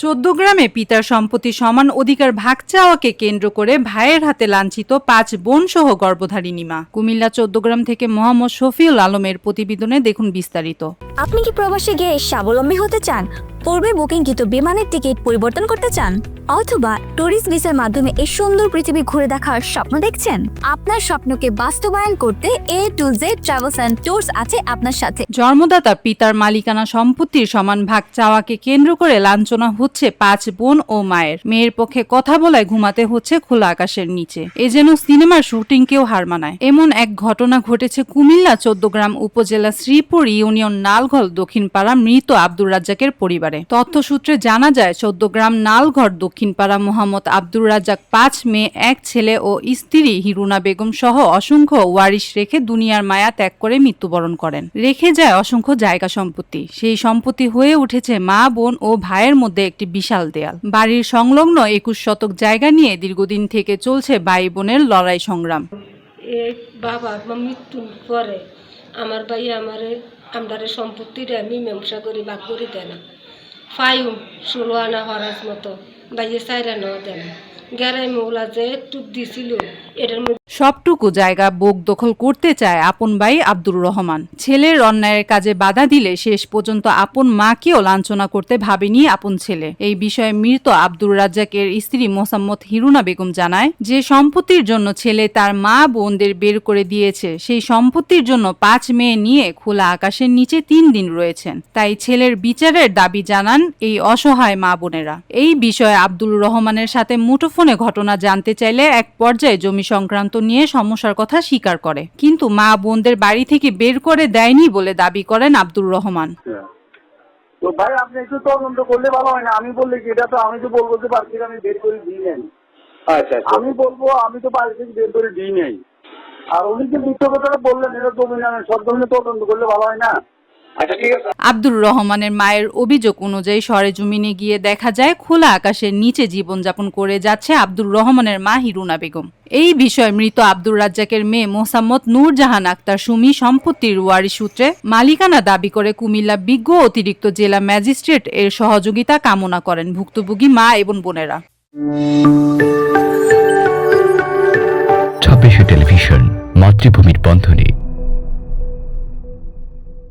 চোদ্দ গ্রামে পিতার সম্পত্তি সমান অধিকার ভাগ চাওয়াকে কেন্দ্র করে ভাইয়ের হাতে লাঞ্ছিত পাঁচ বোন সহ গর্ভধারিণী মা কুমিল্লা চোদ্দগ্রাম থেকে মোহাম্মদ শফিউল আলমের প্রতিবেদনে দেখুন বিস্তারিত। আপনি কি প্রবাসে গিয়ে স্বাবলম্বী হতে চান? পূর্বে বুকিংকৃত বিমানের টিকিট পরিবর্তন করতে চান, অথবা ট্যুরিস্ট ভিসার মাধ্যমে এই সুন্দর পৃথিবী ঘুরে দেখার স্বপ্ন দেখছেন? আপনার স্বপ্নকে বাস্তবায়ন করতে A to Z travels and tours আছে আপনার সাথে। জন্মদাতা পিতার মালিকানা সম্পত্তির সমান ভাগ চাওয়াকে কেন্দ্র করে লাঞ্ছনা হচ্ছে পাঁচ বোন ও মায়ের। মেয়ের পক্ষে কথা বলায় ঘুমাতে হচ্ছে খোলা আকাশের নিচে। এ যেন সিনেমার শুটিংকেও হার মানায়। এমন এক ঘটনা ঘটেছে কুমিল্লা, চোদ্দগ্রাম উপজেলা শ্রীপুর ইউনিয়ন নালঘল দক্ষিণপাড়া মৃত আব্দুর রাজ্জাকের পরিবারে। তথ্য সূত্রে জানা যায় চোদ্দগ্রাম নালঘর দক্ষিণপাড়া মোহাম্মদ আব্দুর রাজ্জাক পাঁচ মেয়ে, এক ছেলে ও স্ত্রী হিরুনা বেগম সহ অসংখ্য ওয়ারিশ রেখে দুনিয়ার মায়া ত্যাগ করে মৃত্যুবরণ করেন। রেখে যায় অসংখ্য জায়গা সম্পত্তি। সেই সম্পত্তি হয়ে উঠেছে মা, বোন ও ভাইয়ের মধ্যে একটি বিশাল দেয়াল। বাড়ির সংলগ্ন একুশ শতক জায়গা নিয়ে দীর্ঘদিন থেকে চলছে ভাই বোনের লড়াই সংগ্রাম। বাবা মৃত্যুর পরে আমার ভাই আমারে আমদারে সম্পত্তিটা আমি মীমাংসা করি ভাগ করে দেয় না। ফাইম ষোলো আনা হরাজ মতো। বাইয়ে সাইরা নেওয়া দেন। না গেরাই মৌলা যে টুপ দিছিল এটার মধ্যে সবটুকু জায়গা বোক দখল করতে চায় আপন ভাই আব্দুর রহমান। ছেলের অন্যায়ের কাজে বাধা দিলে শেষ পর্যন্ত আপন মাকেও লাঞ্ছনা করতে ভাবেনি আপন ছেলে। এই বিষয়ে মৃত আব্দুর রাজ্জাকের স্ত্রী মোসাম্মদ হিরুনা বেগম জানায় যে সম্পত্তির জন্য ছেলে তার মা বোনদের বের করে দিয়েছে। সেই সম্পত্তির জন্য পাঁচ মেয়ে নিয়ে খোলা আকাশের নিচে তিন দিন রয়েছেন। তাই ছেলের বিচারের দাবি জানান এই অসহায় মা বোনেরা। এই বিষয়ে আব্দুল রহমানের সাথে মুঠোফোনে ঘটনা জানতে চাইলে এক পর্যায়ে জমি সংক্রান্ত নিয়ে সমস্যার কথা স্বীকার করে। কিন্তু মা বোনদের বাড়ি থেকে বের করে দেয়নি বলে দাবি করেন আব্দুর রহমান। তো ভাই আপনি একটু তদন্ত করলে ভালো হয় না। আমি বললে কি এটা তো আমি তো বলব যে বাড়ি থেকে আমি বের করে দিই নাই। আচ্ছা আচ্ছা। আমি বলব আমি তো বাড়ি থেকে বের করে দিই নাই। আর উনি যে মিথ্য কথাটা বললেন এটা তো সব ধরনের তদন্ত করলে ভালো হয় না। আব্দুর রহমানের মায়ের অভিযোগ অনুযায়ী সরেজমিনে গিয়ে দেখা যায় খোলা আকাশের নিচে জীবনযাপন করে যাচ্ছে আব্দুর রহমানের মা হিরুনা বেগম। এই বিষয়ে মৃত আব্দুর রাজ্জাকের মেয়ে মোসাম্মদ নূরজাহান আক্তার সুমি সম্পত্তির ওয়ারি সূত্রে মালিকানা দাবি করে কুমিল্লা বিজ্ঞ অতিরিক্ত জেলা ম্যাজিস্ট্রেট এর সহযোগিতা কামনা করেন ভুক্তভোগী মা এবং বোনেরা। ছাব্বিশে টেলিভিশন মাতৃভূমির বন্ধনে।